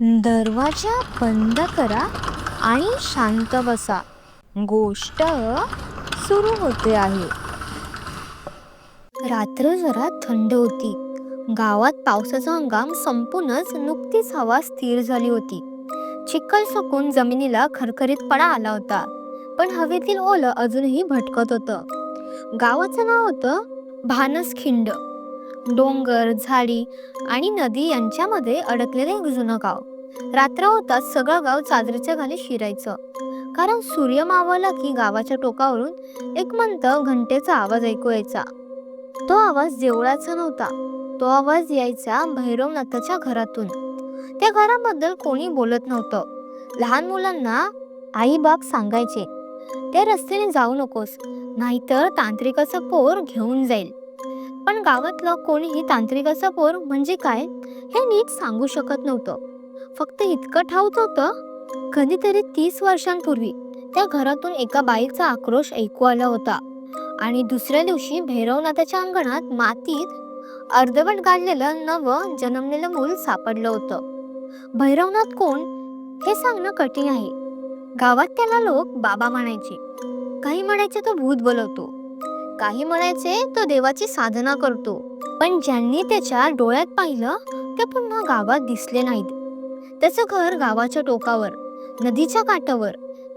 दरवाजा बंद करा आणि शांत बसा. गोष्ट सुरू होते आहे. रात्र जरा थंड होती. गावात पावसाचा हंगाम संपूनच नुकतीच हवा स्थिर झाली होती. चिखल सुकून जमिनीला खरखरीतपणा आला होता पण हवेतील ओलं अजूनही भटकत होतं. गावाचं नाव होतं भानसखिंड. डोंगर झाडी आणि नदी यांच्यामध्ये अडकलेलं एक जुनं गाव. रात्र होताच सगळं गाव चादरीच्या खाली शिरायचं. कारण सूर्य मावला की गावाच्या टोकावरून एक मंत घंटेचा आवाज ऐकू यायचा. तो आवाज देवळाचा नव्हता. तो आवाज यायचा भैरवनाथाच्या घरातून. त्या घराबद्दल कोणी बोलत नव्हतं. लहान मुलांना आई बाप सांगायचे त्या रस्त्याने जाऊ नकोस नाहीतर तांत्रिकाचा पोर घेऊन जाईल. पण गावातलं कोणीही तांत्रिकाचा पोर म्हणजे काय हे नीट सांगू शकत नव्हतं. फक्त इतकं ठाऊक होतं कधीतरी तीस वर्षांपूर्वी त्या घरातून एका बाईचा आक्रोश ऐकू आला होता आणि दुसऱ्या दिवशी भैरवनाथाच्या अंगणात मातीत अर्धवट गाडलेलं नवं जन्मलेलं मूल सापडलं होतं. भैरवनाथ कोण? हे सांगणं कठीण आहे. गावात त्याला लोक बाबा म्हणायचे. काही म्हणायचे तो भूत बोलवतो. काही म्हणायचे तो देवाची साधना करतो. पण ज्यांनी त्याच्या डोळ्यात पाहिलं ते पुन्हा गावात दिसले नाहीत. त्याचं घर गावाच्या टोकावर नदीच्या काठावर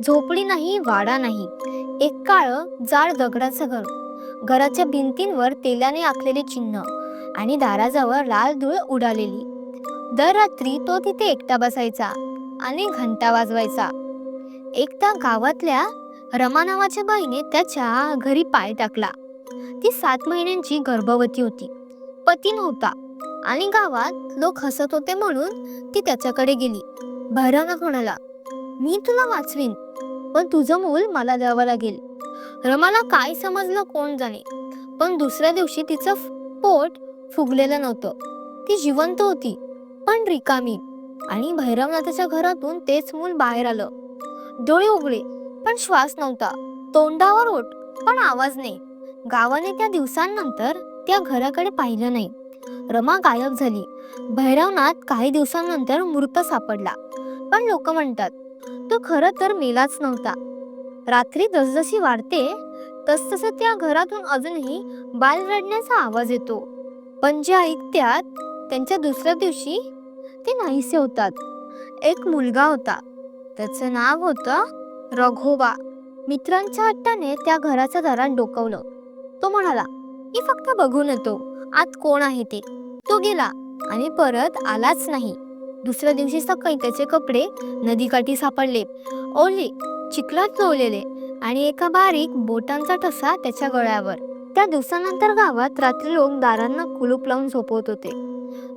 झोपडी नाही वाडा नाही. एक काळ जाड दगडाचं घर घराच्या भिंतींवर तेलाने आखलेले चिन्ह आणि दाराजवळ लाल धूळ उडालेली. दर रात्री तो तिथे एकटा बसायचा आणि घंटा वाजवायचा. एकदा गावातल्या रमा नावाच्या बाईने त्याच्या घरी पाय टाकला. ती सात महिन्यांची गर्भवती होती. पती नव्हता आणि गावात लोक हसत होते म्हणून ती त्याच्याकडे गेली. भैरवनाथ म्हणाला मी तुला वाचवीन पण तुझं मूल मला द्यावं लागेल. रमाला काय समजलं कोण जाणे. पण दुसऱ्या दिवशी तिचं पोट फुगलेलं नव्हतं. ती जिवंत होती पण रिकामी आणि भैरवनाथाच्या घरातून तेच मूल बाहेर आलं. डोळे उघडे पण श्वास नव्हता. तोंडावर ओठ पण आवाज नाही. गावाने त्या दिवसांनंतर त्या घराकडे पाहिलं नाही. रमा गायब झाली. भैरवनाथ काही दिवसांनंतर मृत सापडला. पण लोक म्हणतात तो खरं तर मेलाच नव्हता. रात्री जसजशी वाढते तसतसं त्या घरातून अजूनही बाल रडण्याचा आवाज येतो. पण जे ऐकत्यात त्यांच्या दुसऱ्या दिवशी ते नाहीसे होतात. एक मुलगा होता. त्याचं नाव होतं रघोबा मित्रांच्या हट्टाने त्या घराच्या दारात डोकवलं. तो म्हणाला मी फक्त बघून येतो आत कोण आहे ते? तो गेला आणि परत आलाच नाही. दुसऱ्या दिवशी सकाळी त्याचे कपडे नदीकाठी सापडले. ओले चिखलात लोळलेले आणि एका बारीक बोटांचा ठसा त्याच्या गळ्यावर. त्या दिवसानंतर गावात रात्री लोक दारांना कुलूप लावून झोपवत होते.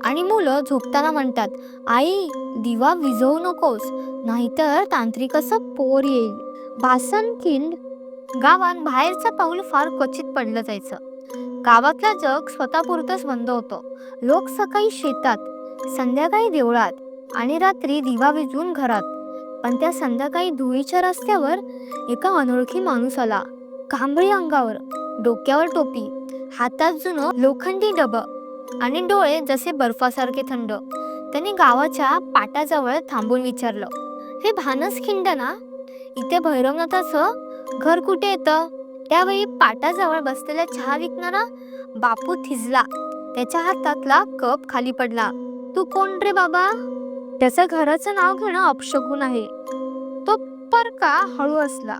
आणि मुलं झोपताना म्हणतात आई दिवा विझवू नकोस नाहीतर तांत्रिकाचं पोर येईल. भासनखिंड गावात बाहेरचं पाऊल फार क्वचित पडलं जायचं. गावातला जग स्वतःपुरतंच बंद होतं. लोक सकाळी शेतात संध्याकाळी देवळात आणि रात्री दिवा विजवून घरात. पण त्या संध्याकाळी धुळीच्या रस्त्यावर एका अनोळखी माणूस आला. कांबळी अंगावर डोक्यावर टोपी हातात जुनं लोखंडी डब. आणि डोळे जसे बर्फासारखे थंड. त्याने गावाच्या पाटाजवळ थांबून विचारलं हे भानस खिंड ना इथे भैरवनाथाचं घर कुठे येतं? त्यावेळी पाटाजवळ बसलेला चहा विकणारा बापू थिजला. त्याच्या हातातला कप खाली पडला. तू कोण रे बाबा? त्याचं घराचं नाव घेणं अपशकून आहे. तो परका हळू असला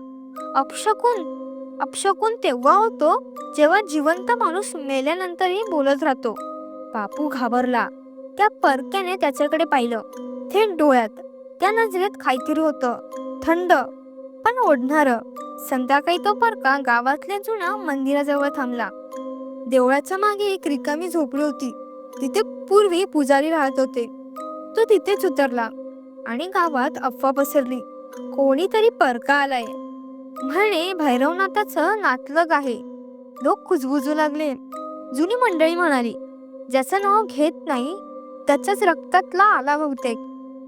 अपशकून? अपशकून तेव्हा होतो जेव्हा जिवंत माणूस मेल्यानंतरही बोलत राहतो. बापू घाबरला. त्या परक्याने त्याच्याकडे पाहिलं. थेट डोळ्यात. त्या नजरेत काहीतरी होतं. थंड. पण ओढणार. संध्याकाळी तो परका गावातल्या जुन्या मंदिराजवळ थांबला. देवळाच्या मागे एक रिकामी झोपडी होती. तिथे पूर्वी पुजारी राहत होते. तो तिथेच उतरला आणि गावात अफवा पसरली. कोणीतरी परका आलाय. म्हणे भैरवनाथाचं नातलग आहे. लोक कुजबुजू लागले. जुनी मंडळी म्हणाली ज्याचं नाव घेत नाही त्याच्याच रक्तातला आला बहुतेक.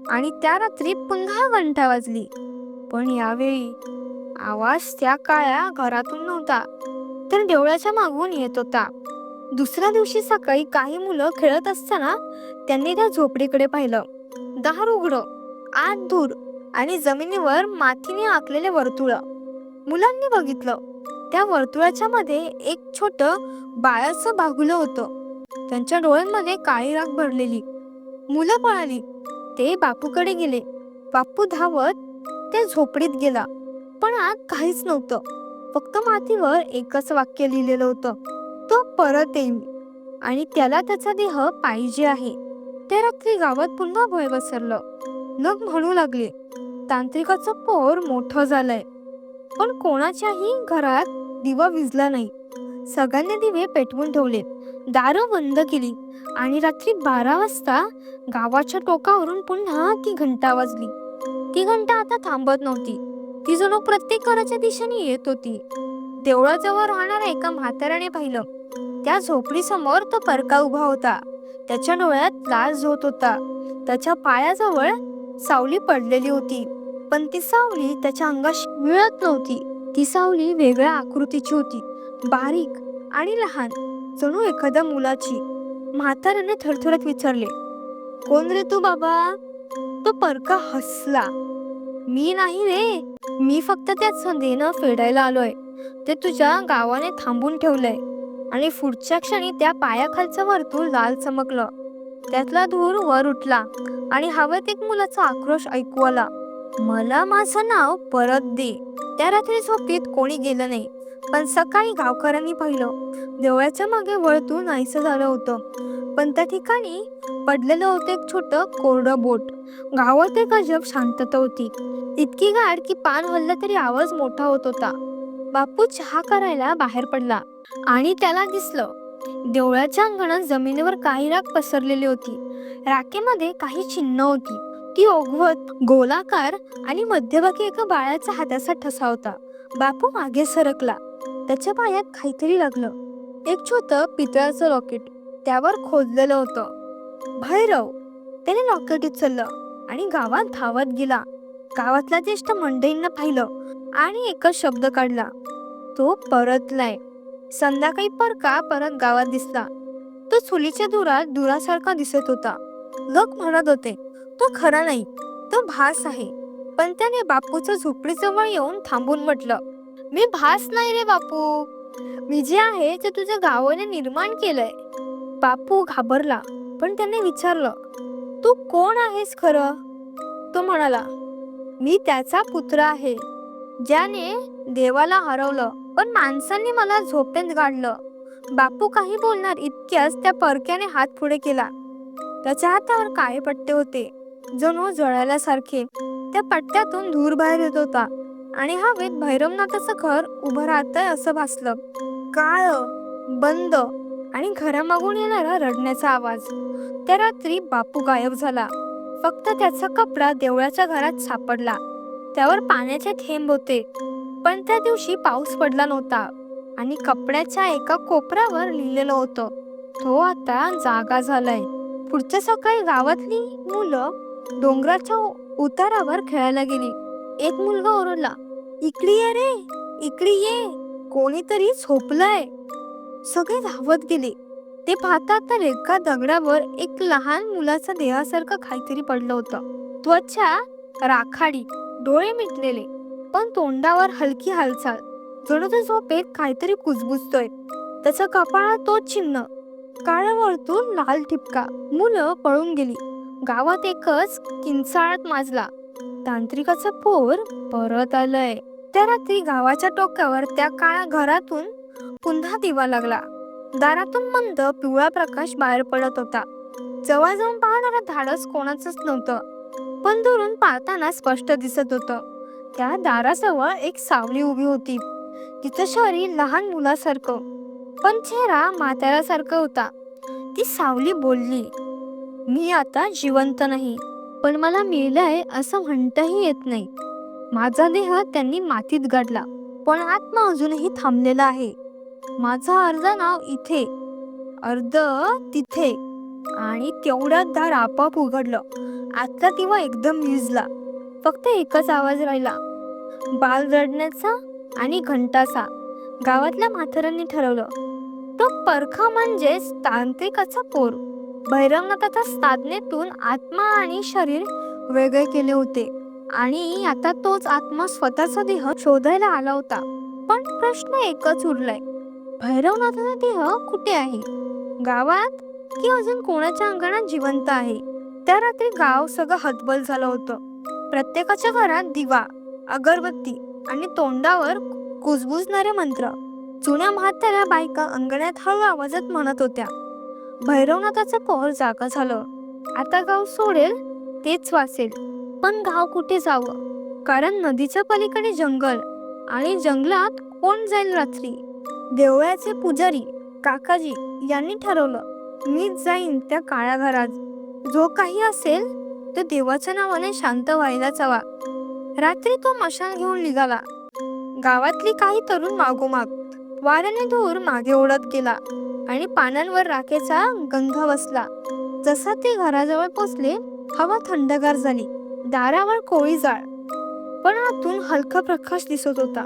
आणि त्या रात्री पुन्हा घंटा वाजली. पण यावेळी आवाज त्या काळ्या घरातून नव्हता तर देवळाच्या मागून येत होता. दुसऱ्या दिवशी सकाळी काही मुलं खेळत असताना त्यांनी त्या झोपडीकडे पाहिलं. दार उघडं आत धूर आणि जमिनीवर मातीने आखलेले वर्तुळ. मुलांनी बघितलं त्या वर्तुळाच्या मध्ये एक छोट बाळाचं बाहुलं होतं. त्यांच्या डोळ्यांमध्ये काळी राख भरलेली. मुलं पळाली. ते बापूकडे गेले. बापू धावत त्या झोपडीत गेला. पण आत काहीच नव्हतं. फक्त मातीवर एकच वाक्य लिहिलेलं होतं. तो परत येईल. आणि त्याला त्याचा देह पाहिजे आहे. त्या रात्री गावात पुन्हा भय पसरलं. लोक म्हणू लागले. तांत्रिकाचं पोर मोठं झालंय. पण कोणाच्याही घरात दिवा विजला नाही. सगळ्यांनी दिवे पेटवून ठेवले. दारं बंद केली आणि रात्री बारा वाजता गावाच्या टोकावरून पुन्हा ती घंटा वाजली. ती घंटा आता थांबत नव्हती. ती जणू प्रत्येक घराच्या दिशेने येत होती. देवळाजवळ राहणाऱ्या एका म्हाताऱ्याने पाहिलं. त्या झोपडीसमोर तो परका उभा होता. त्याच्या डोळ्यात लाज होत होता. त्याच्या पायाजवळ सावली पडलेली होती. पण ती सावली त्याच्या अंगाशी मिळत नव्हती. ती सावली वेगळ्या आकृतीची होती. बारीक आणि लहान. जणू एखाद्या मुलाची म्हाताऱ्याने थरथरत विचारले कोण रे तू बाबा? तो परका हसला. मी नाही रे. मी फक्त त्या संधीनं फेडायला आलोय. ते तुझ्या गावाने थांबून ठेवलंय. आणि पुढच्या क्षणी त्या पायाखालचं वर्तुळ लाल चमकलं. त्यातला धूर वर उठला आणि हवेत एक मुलाचा आक्रोश ऐकू आला. मला माझं नाव परत दे. त्या रात्री झोपीत कोणी गेलं नाही. पण सकाळी गावकऱ्यांनी पाहिलं देवळाच्या मागे वळतून नाहीसं झालं होतं. पण त्या ठिकाणी पडलेलं होतं एक छोटं कोरडं बोट. गावात एक अजब शांतता होती. इतकी गाड की पान हल्लं तरी आवाज मोठा होत होता. बापू चहा करायला बाहेर पडला आणि त्याला दिसलं देवळाच्या अंगणात जमिनीवर काही राख पसरलेली होती. राखेमध्ये काही चिन्ह होती. ती ओघवत गोलाकार आणि मध्यभागी एका बाळाचा हाताचा ठसा होता. बापू मागे सरकला. त्याच्या पायात काहीतरी लागलं. एक छोट पितळाचं लॉकेट त्यावर खोदलेलं होतं. भैरव त्याने रॉकेट उचललं आणि गावात धावत गेला. गावातल्या ज्येष्ठ मंडळींना पाहिलं आणि एकच शब्द काढला. तो परतलाय. संध्याकाळी परका परत गावात दिसला? तो चुलीच्या दुरात दुरासारखा दिसत होता. लोक म्हणत होते तो खरा नाही. तो भास आहे. पण त्याने बापूचं झोपडीजवळ येऊन थांबून म्हटलं मी भास नाही रे बापू. मी जे आहे ते तुझ्या गावाने निर्माण केलंय. बापू घाबरला पण त्याने विचारलं तू कोण आहेस खरं? तो म्हणाला मी त्याचा पुत्र आहे ज्याने देवाला हरवलं पण माणसांनी मला झोपेत गाडलं. बापू काही बोलणार इतक्याच त्या परक्याने हात पुढे केला. त्याच्या हातावर काळे पट्टे होते. जणू जळाल्यासारखे त्या पट्ट्यातून धूर बाहेर येत होता. आणि हवेत भैरवनाथाचं घर उभं राहतंय असं भासलं. काळ बंद आणि घरामागून येणारा रडण्याचा आवाज. त्या रात्री बापू गायब झाला. फक्त त्याचा कपडा देवळाच्या घरात सापडला. त्यावर पाण्याचे थेंब होते. पण त्या दिवशी पाऊस पडला नव्हता आणि कपड्याच्या एका कोपऱ्यावर लिहिलेलं होतं तो आता जागा झालाय. पुढच्या सकाळी गावातली मुलं डोंगराच्या उतारावर खेळायला गेली. एक मुलगा ओरडला इकडे ये रे इकडे ये. कोणीतरी झोपलंय. सगळे धावत गेले. ते पाहतात तर एका दगडावर एक लहान मुलाचा देहासारखं काहीतरी पडलं होतं. त्वचा राखाडी डोळे मिटलेले पण तोंडावर हलकी हालचाल. जणू तो झोपेत काहीतरी कुजबुजतोय. त्याच्या कपाळात तो चिन्ह. काळं वर्तुळ लाल ठिपका. मुलं पळून गेली. गावात एकच किंचाळत माजला. तांत्रिकाचं पोर परत आलंय. त्या रात्री गावाच्या टोक्यावर त्या काळ्या घरातून पुन्हा दिवा लागला. दारातून मंद पिवळा प्रकाश बाहेर पडत होता. जवळ जाऊन पाहणारा धाडस कोणाचंच नव्हतं. पण दुरून पाहताना स्पष्ट दिसत होतं. त्या दाराजवळ एक सावली उभी होती. तिचं शरीर लहान मुलासारखं पण चेहरा म्हाताऱ्यासारखं होता. ती सावली बोलली मी आता जिवंत नाही. पण मला मिळलंय असं म्हणताही येत नाही. माझा देह त्यांनी मातीत गाडला पण आत्मा अजूनही थांबलेला आहे. माझा अर्ध नाव इथे. अर्ध तिथे. आणि तेवढ्यात दार आपोआप उघडलं. आतला दिवा एकदम विजला. फक्त एकच आवाज राहिला. बाल रडण्याचा आणि घंटाचा. गावातल्या म्हाताऱ्यांनी ठरवलं. तो परखा म्हणजेच तांत्रिकाचा पोर. भैरवनाथाच्या साधनेतून आत्मा आणि शरीर वेगळे केले होते. आणि आता तोच आत्मा स्वतःचा देह शोधायला आला होता. पण प्रश्न एकच उरलाय. भैरवनाथाचा देह कुठे आहे? गावात की अजून कोणाच्या अंगणात जिवंत आहे? त्या रात्री गाव सगळं हतबल झालं होतं. प्रत्येकाच्या घरात दिवा अगरबत्ती आणि तोंडावर कुजबुजणारे मंत्र. जुन्या म्हाताऱ्या बायका अंगणात हळू आवाजात म्हणत होत्या. भैरवनाथाचं पोहर जागा झालं. आता गाव सोडेल तेच वाचेल. पण गाव कुठे जावं? कारण नदीच्या पलीकडे जंगल आणि जंगलात कोण जाईल रात्री? देवळाचे पुजारी काकाजी यांनी ठरवलं मीच जाईन त्या काळ्या घरात. जो काही असेल तो देवाच्या नावाने शांत व्हायलाच हवा रात्री तो मशाल घेऊन निघाला. गावातली काही तरुण मागोमाग वाऱ्याने धूर मागे ओढत गेला आणि पानांवर राखेचा गंध बसला. जसा ते घराजवळ पोचले हवा थंडगार झाली दारावर कोळी जाळ. पण आतून हलका प्रकाश दिसत होता.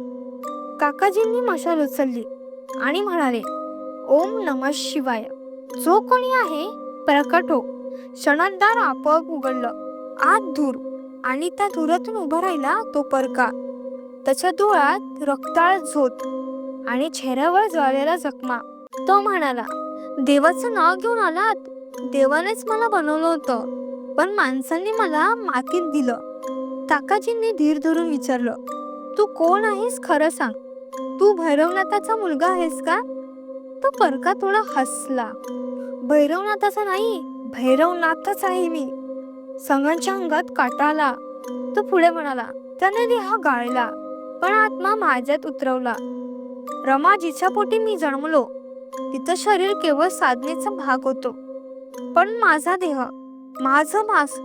काकाजींनी मशाल उचलली आणि म्हणाले ओम नम शिवाय. जो कोणी आहे प्रकट हो. क्षणात दार आपोआप उघडलं. आत धूर आणि त्या धुरातून उभा राहिला तो परका. त्याच्या डोळ्यात रक्ताळ झोत आणि चेहऱ्यावर ज्वालेला जखमा. तो म्हणाला देवाचं नाव घेऊन आलात? देवानेच मला बनवलं होतं. पण माणसांनी मला मातीत दिलं. काकाजींनी धीर धरून विचारलं तू कोण आहेस खरं सांग? तू भैरवनाथाचा मुलगा आहेस का? तो परका थोडा हसला. भैरवनाथाचा नाही भैरवनाथच आहे मी. संगांच्या अंगात काटाला तो पुढे म्हणाला त्याने देह गाळला पण आत्मा माझ्यात उतरवला. रमा जिच्या पोटी मी जन्मलो. तिचं शरीर केवळ साधनेचा भाग होतो. पण माझा देह माझं मास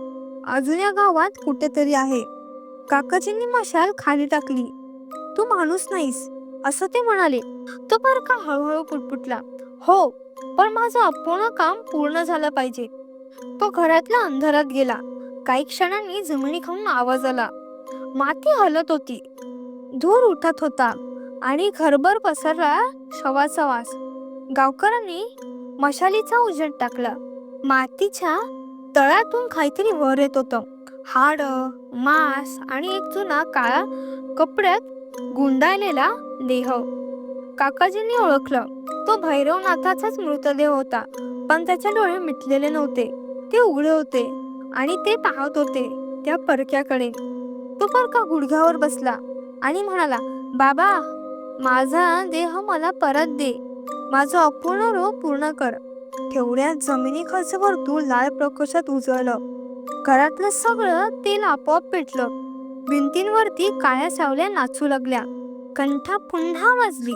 अजून या गावात कुठेतरी आहे. काकाजींनी मशाल खाली टाकली. तू माणूस नाहीस असं ते म्हणाले. तो बर का हळूहळू पुटपुटला. हो पण माझं अपूर्ण काम पूर्ण झालं पाहिजे. तो घरातल्या अंधारात गेला. काही क्षणांनी जमिनी खाऊन आवाज आला. माती हलत होती. धूर उठत होता. आणि घरभर पसरला शवाचा वास. गावकऱ्यांनी मशालीचा उजेड टाकला. मातीच्या तळातून काहीतरी वर येत होतं. हाड मांस आणि एक जुना काळा कपड्यात गुंडाळलेला देह. काकाजींनी ओळखलं. तो भैरवनाथाचाच मृतदेह होता पण त्याचे डोळे मिटलेले नव्हते. ते उघडे होते आणि ते पाहत होते त्या परक्याकडे. तो परका गुडघ्यावर बसला आणि म्हणाला बाबा माझा देह मला परत दे. माझं अपूर्ण रोग पूर्ण कर. एवढ्या जमिनी खर्चवर तू लाल प्रकाशात उजळलं. घरातलं सगळं तेल आपोआप पेटलं. भिंतींवरती काळ्या सावल्या नाचू लागल्या. कंठा पुन्हा वाजली.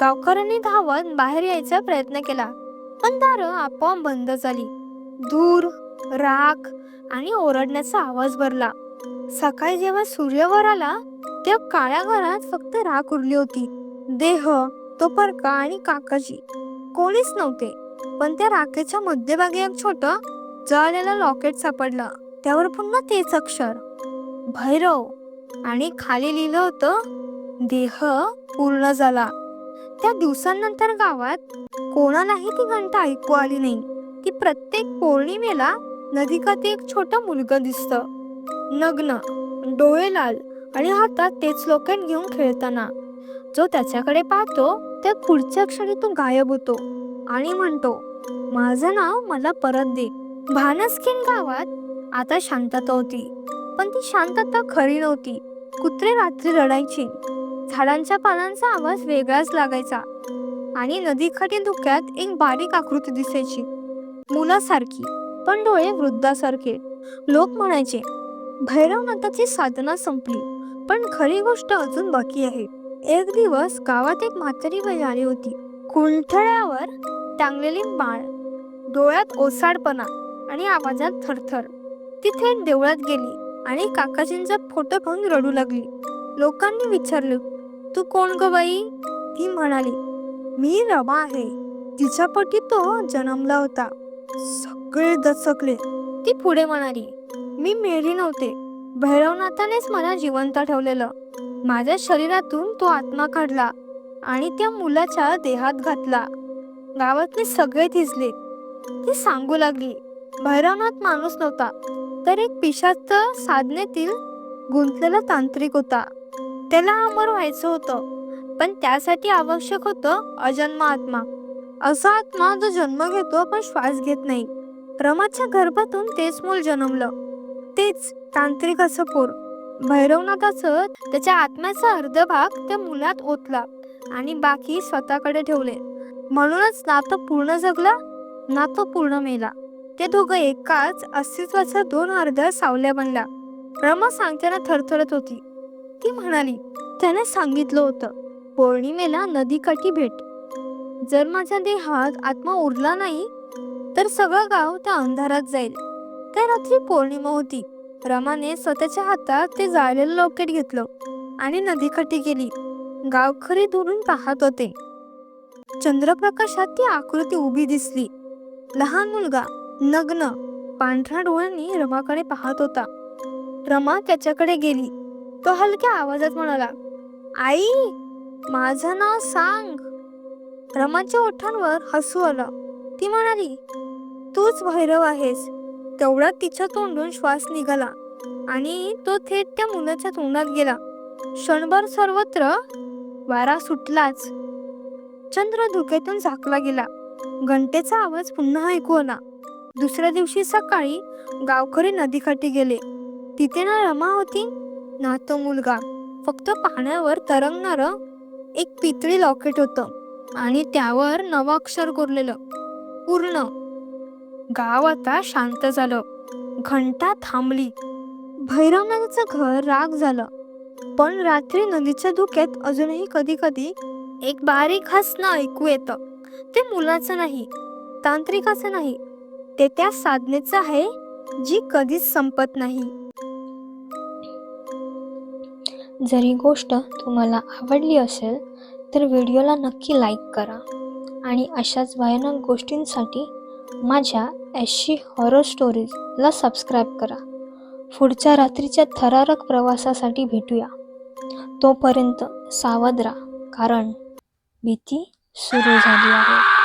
गावकऱ्यांनी धावत बाहेर यायचा प्रयत्न केला. पण दारं आपोआप बंद झाली. धूर राख आणि ओरडण्याचा आवाज भरला. सकाळी जेव्हा सूर्य वर आला त्या काळ्या घरात फक्त राख उरली होती. देह तो परका आणि काकाजी. कोणीच नव्हते. पण त्या राखेच्या मध्यभागी एक छोट जळलेलं लॉकेट सापडलं. त्यावर पुन्हा तेच अक्षर. भैरव. आणि खाली लिहिलं होतं देह पूर्ण झाला. त्या दिवसांनंतर गावात कोणालाही ती घंटा ऐकू आली नाही. ती प्रत्येक पौर्णिमेला नदीकाठी एक छोट मुलगा दिसतं. नग्न. डोळे लाल. आणि हातात तेच लोकेट घेऊन खेळताना. जो त्याच्याकडे पाहतो त्या पुढच्या क्षणी तो गायब होतो आणि म्हणतो माझं नाव मला परत दे. भानस्किन गावात आता शांतता होती पण ती शांतता खरी नव्हती. कुत्रे रात्री रडायची. झाडांच्या पानांचा आवाज वेगळाच लागायचा आणि नदीकाठी धुक्यात एक बारीक आकृती दिसायची. मुलासारखी पण डोळे वृद्धासारखे. लोक म्हणायचे भैरवनाथाची साधना संपली. पण खरी गोष्ट अजून बाकी आहे. एक दिवस गावात एक म्हातारी बाई आली होती. कुंठळ्यावर टांगलेली बाळ डोळ्यात ओसाडपणा आणि आवाजात थरथर. ती थेट देवळात गेली आणि काकाजींचा फोटो पाहून रडू लागली. लोकांनी विचारलं तू कोण ग बाई? ती म्हणाली मी रमा आहे. तिच्या पोटी तो जन्मला होता. सगळे दचकले. ती पुढे म्हणाली मी मेरी नव्हते. भैरवनाथानेच मला जिवंत ठेवलेलं. माझ्या शरीरातून तो आत्मा काढला आणि त्या मुलाच्या देहात घातला. गावातले सगळे थिजले. ती सांगू लागली भैरवनाथ माणूस नव्हता तर एक पिशाच साधनेतील गुंतलेला तांत्रिक होता. त्याला अमर व्हायचं होतं पण त्यासाठी आवश्यक होतं अजन्म आत्मा असा आत्मा जो जन्म घेतो पण श्वास घेत नाही. रमाच्या गर्भातून तेच मूल जन्मलं. तेच तांत्रिक असं पोर. भैरवनाथाचं त्याच्या आत्म्याचा अर्ध भाग त्या मुलात ओतला आणि बाकी स्वतःकडे ठेवले. म्हणूनच ना तो पूर्ण जगला ना तो पूर्ण मेला. ते दोघं एकाच अस्तित्वाचा दोन अर्ध्या सावल्या बनला. रमा सांगताना थरथरत होती. ती म्हणाली त्याने सांगितलं होतं पौर्णिमेला नदीकाठी भेट. जर माझ्या देहात आत्मा उरला नाही तर सगळं गाव त्या अंधारात जाईल. त्या रात्री पौर्णिमा होती. रमाने स्वतःच्या हातात ते जाळलेलं लॉकेट घेतलं आणि नदीकाठी गेली. गावखरी दुरून पाहत होते. चंद्रप्रकाशात ती आकृती उभी दिसली. लहान मुलगा नग्न पांढऱ्या डोळ्यांनी रमाकडे पाहत होता. रमा त्याच्याकडे गेली. तो हलक्या आवाजात म्हणाला आई माझं नाव सांग. रमाच्या ओठांवर हसू आलं. ती म्हणाली तूच भैरव आहेस. तेवढ्यात तिच्या तोंडून श्वास निघाला आणि तो थेट त्या मुलाच्या तोंडात गेला. क्षणभर सर्वत्र वारा सुटलाच. चंद्र धुक्यातून झाकला गेला. घंटेचा आवाज पुन्हा ऐकू आला. दुसऱ्या दिवशी सकाळी गावकरी नदीकाठी गेले. तिथे ना रमा होती ना तो मुलगा. फक्त पाण्यावर तरंगणार एक पितळी लॉकेट होतं आणि त्यावर नवं अक्षर कोरलेलं. पूर्ण. गाव आता शांत झालं. घंटा थांबली. भैरवनाथाचं घर राग झालं. पण रात्री नदीच्या धुक्यात अजूनही कधी कधी एक बारीक हसणं ऐकू येतं. ते मुलाचं नाही तांत्रिकाचं नाही. ते त्या साधनेचं आहे जी कधीच संपत नाही. जर ही गोष्ट तुम्हाला आवडली असेल तर व्हिडिओला नक्की लाईक करा. आणि अशाच भयानक गोष्टींसाठी माझ्या ॲशी हॉरर स्टोरीजला सबस्क्राईब करा. पुढच्या रात्रीच्या थरारक प्रवासासाठी भेटूया. तोपर्यंत सावध राहा कारण भीती सुरू झाली आहे.